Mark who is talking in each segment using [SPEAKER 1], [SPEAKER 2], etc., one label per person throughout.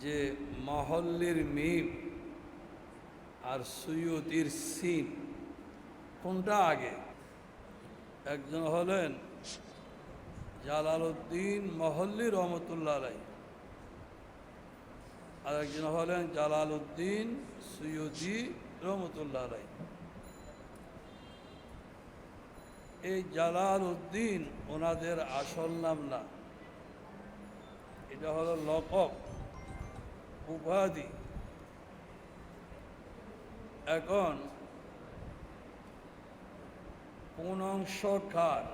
[SPEAKER 1] যে মহল্লির মিম আর সুয়ুতির সিন, কোনটা আগে? একজন হলেন জালালউদ্দিন মহল্লি রহমতুল্লাহ আর একজন হলেন জালালউদ্দিন সুয়ুতি রহমতুল্লাহ আলাই। এই জালাল উদ্দিন ওনাদের আসল নাম না। এটা হলো লকব। উপাধি। এখন অংশ কার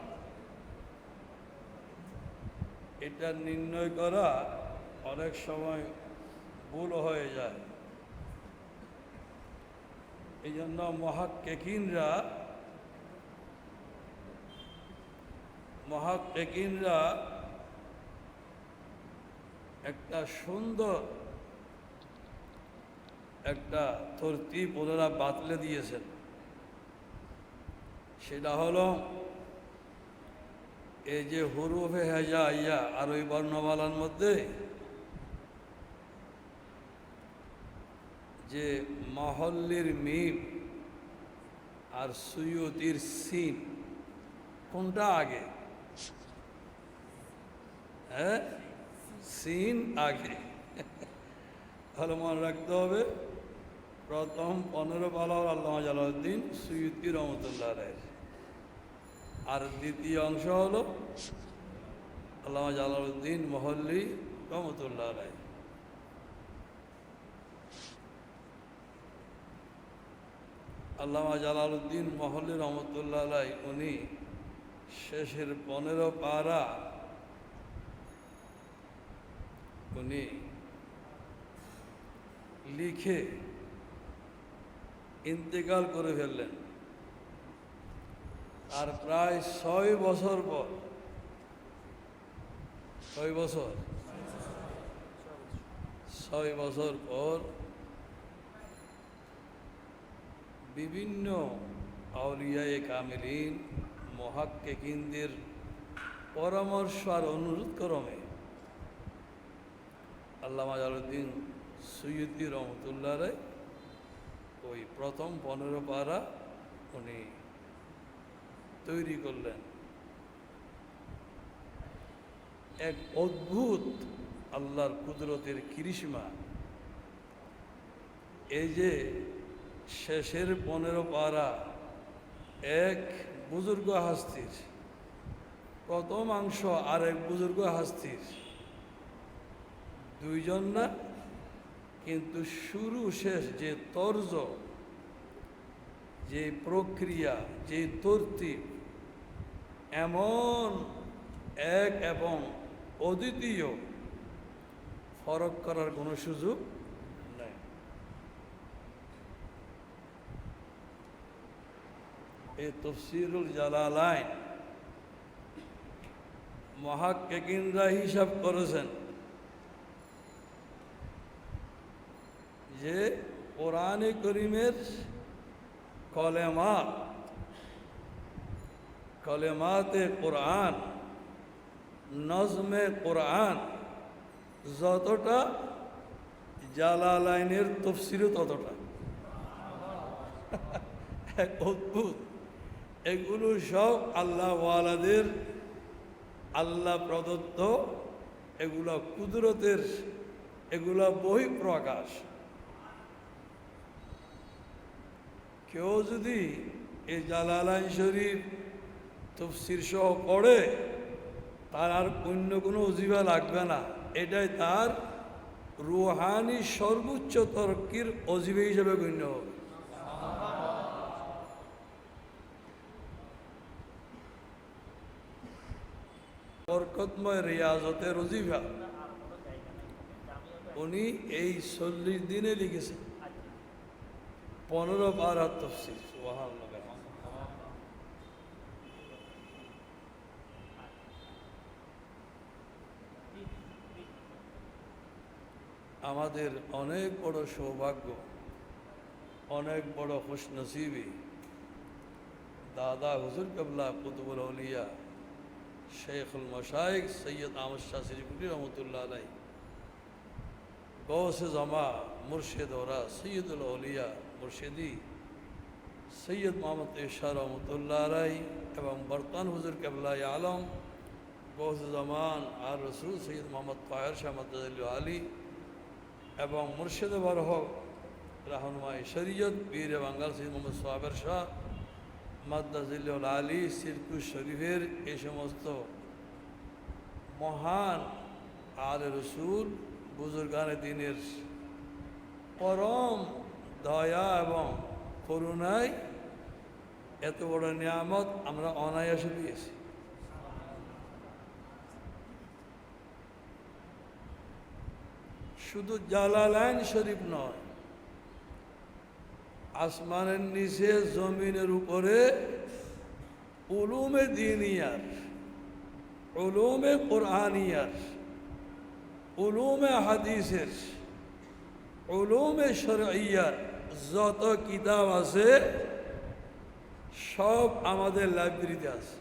[SPEAKER 1] এটা নির্ণয় করা অনেক সময় ভুল হয়ে যায়। এই জন্য মহাক্কেকিনরা মহাক্কেকিনরা একটা সুন্দর একটা তরতিব ওনারা বাতলে দিয়েছেন। সেটা হলো, এই যে হুরুফে হেজা ইয়া আর ওই বর্ণমালার মধ্যে যে মহল্লির মিম আর সুয়ুতির সিন, কোনটা আগে? হ্যাঁ? সিন আগে। ভালো মনে রাখতে হবে। প্রথম পনেরো পালা আল্লাহ জালাউদ্দিন সুয়ুতি রহমতুল্লাহ রায়ের আর দ্বিতীয় অংশ হলো আল্লাহ জালাউদ্দিন মহল্লি রহমতুল্লাহ রায় আল্লামা জালালউদ্দিন মহল্লি রহমতুল্লাহ রায় উনি শেষের পনেরো পারা উনি লিখে ইন্তেকাল করে ফেললেন। আর প্রায় ছয় বছর পর, ছয় বছর ছয় বছর পর বিভিন্ন আউলিয়ায়ে কামিলিন, মহাক্কেকিনদের পরামর্শ আর অনুরোধ ক্রমে আল্লামা জালুদ্দিন সৈয়দি রহমতুল্লাহ রায় ওই প্রথম পনেরো পারা উনি তৈরি করলেন। এক অদ্ভুত আল্লাহর কুদরতের কৃষ্মা এই যে শেষের পনেরো পারা এক বুজুর্গ হাস্তির প্রথমাংশ আর এক বুজুর্গ হাস্তির, দুইজন না কিন্তু শুরু শেষ যে তর্জ, যে প্রক্রিয়া, যে তরতিব এমন এক এবং অদ্বিতীয়, ফরক করার কোনো সুযোগ নেই। এই তফসিরুল জালালাইন মহাক্কেকিনরা হিসাব করেছেন। যে কোরআনে করিমের কলেমাত, কলেমাতে কোরআন, নজমে কোরআন, যতটা জালালাইনের তফসিরও ততটা। এক অদ্ভুত। এগুলো সব আল্লাহওয়ালাদের আল্লাহ প্রদত্ত, এগুলো কুদরতের, এগুলো বহিঃপ্রকাশ। কেউ যদি এই জালালাইন শরীফ তফসির সহ পড়ে, তার আর অন্য কোনো অজিবা লাগবে না। এটাই তার রুহানি সর্বোচ্চ তর্কির অজিবে হিসেবে গণ্য হবে। বরকতময় রিয়াজতের অজিফা উনি এই চল্লিশ দিনে লিখেছেন। পনেরো বার আর তফসির আমাদের অনেক বড় সৌভাগ্য, অনেক বড় খুশনসিবি, দাদা হুজুর কবলা কুতুবুল আউলিয়া, শেখুল মশাইক সৈয়দ আহমদ শাহ শরীফুদ্দিন রহমতুল্লাহ আলাই গৌস জমা মুর্শেদ ওরা সৈয়দুল অলিয়া মুর্শেদি, সৈয়দ মোহাম্মদ ইশা রহমতুল্লাহ রাই এবং বর্তমান হুজুর কেবলাই আলম গৌস জামান আর রসুল সৈয়দ মোহাম্মদ তাহের শাহ মদ্দাল আলী এবং মুর্শেদ বরহ রাহনুমাই শরীয়ত বীর বাঙ্গাল সৈয়দ মোহাম্মদ সোহাবের শাহ মাদ্দাজিল আলী সিরকুর শরীফের এই সমস্ত মহান আল রসুল বুজুর্গানে দিনের পরম দয়া এবং করুণায় এত বড় নিয়ামত আমরা অনায়াসে পেয়েছি শুধু জালালাইন শরীফ নয়, আসমানের নিচে, জমিনের উপরে উলুমে দিনিয়ার, উলুমে কোরআনিয়ার উলুমে হাদিসের, উলুমে শরঈয়ার যত কিতাব আছে, সব আমাদের লাইব্রেরিতে আছে।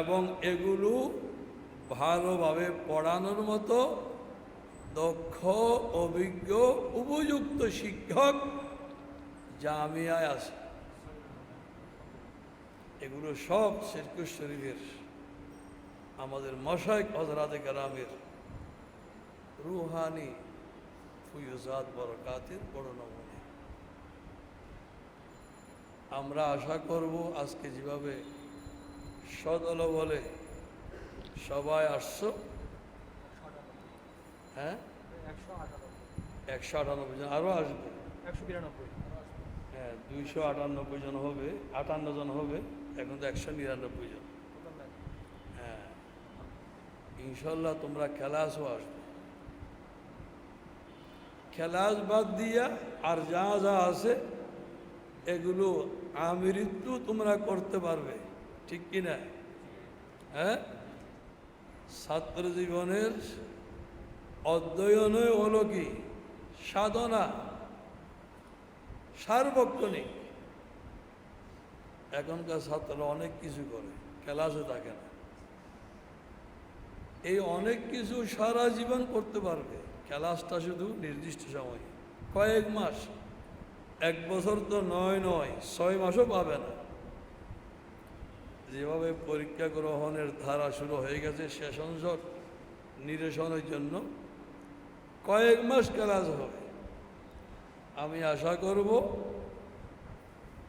[SPEAKER 1] এবং এগুলো ভালোভাবে পড়ানোর মতো দক্ষ, অভিজ্ঞ, উপযুক্ত শিক্ষক জামিয়ায় আছে। এগুলো সব শিরকুশ শরীফের, আমাদের মশাইক হজরাতে কারামের রুহানি ফুয়ুজাত বরকাতের বড় নমুনে। আমরা আশা করব আজকে যেভাবে সদল বলে সবাই আসছো। হ্যাঁ?
[SPEAKER 2] একশো আটানব্বই
[SPEAKER 1] জন। আরও আসবে?
[SPEAKER 2] একশো বিরানব্বই।
[SPEAKER 1] হ্যাঁ দুইশো আটানব্বই জন হবে আটান্ন জন হবে এখন তো একশো নিরানব্বই জন। হ্যাঁ। ইনশাল্লাহ তোমরা খেলাসও আসবে। খেলাস বাদ দিয়া আর যা যা আছে, এগুলো আমৃত্যু তোমরা করতে পারবে। ঠিক কি না? হ্যাঁ? ছাত্র জীবনের অধ্যয়নই হলো কি? সাধনা। সার্বক্ষণিক। এখনকার ছাত্ররা অনেক কিছু করে ক্লাসে থাকে না। এই অনেক কিছু সারা জীবন করতে পারবে। ক্লাসটা শুধু নির্দিষ্ট সময়। কয়েক মাস, এক বছর তো নয় নয়, ছয় মাসও পাবে না। যেভাবে পরীক্ষা গ্রহণের ধারা শুরু হয়ে গেছে সেশনজট নিরসনের জন্য, কয়েক মাস ক্লাস হবে আমি আশা করব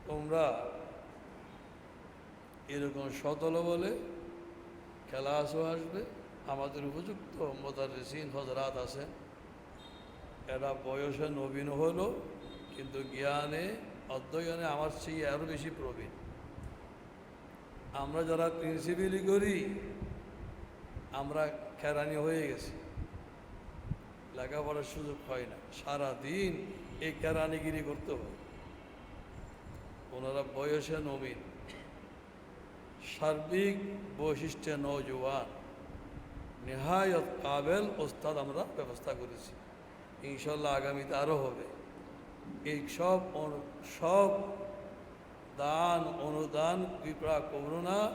[SPEAKER 1] তোমরা এরকম সতল বলে আসো আসবে আমাদের উপযুক্ত মোদারিসিন হজরাত আছে এরা বয়সে নবীন হলো, কিন্তু জ্ঞানে, অধ্যয়নে আমার সেই আরও বেশি প্রবীণ। আমরা যারা প্রিন্সিপালি করি, আমরা খেরানি হয়ে গেছি। লেখাপড়ার সুযোগ হয় না। সারাদিন এই কেরানিগিরি করতে হয়। ওনারা বয়সে নবীন। সার্বিক বৈশিষ্ট্যে নৌজওয়ান নেহায়ত কাবেল ওস্তাদ আমরা ব্যবস্থা করেছি। ইনশাল্লাহ আগামীতে আরও হবে। এই সব সব দান, অনুদান, কৃপা, করুণা,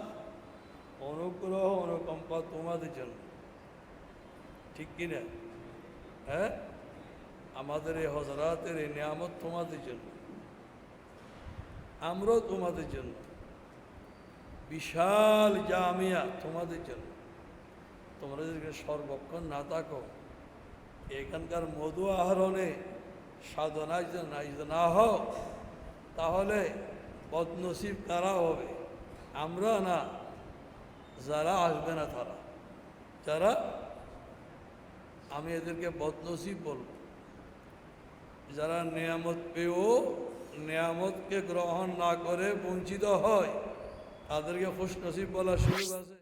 [SPEAKER 1] অনুগ্রহ, অনুকম্পা তোমাদের জন্য। ঠিক কিনা হ্যাঁ? আমাদের এই হজরাতের এই নিয়ামত তোমাদের জন্য। আমরাও তোমাদের জন্য। বিশাল জামিয়া তোমাদের জন্য। তোমরা যদি সর্বক্ষণ না থাকো এখানকার মধু আহরণে সাধনায় যদি না হও, তাহলে বদনসিব কারা হবে? আমরা না, যারা আসবে না তারা। যারা, আমি এদেরকে বদনসিব বলব। যারা নিয়ামত পেয়েও নিয়ামতকে গ্রহণ না করে বঞ্চিত হয়, তাদেরকে খুশ নসিব বলার সুযোগ আছে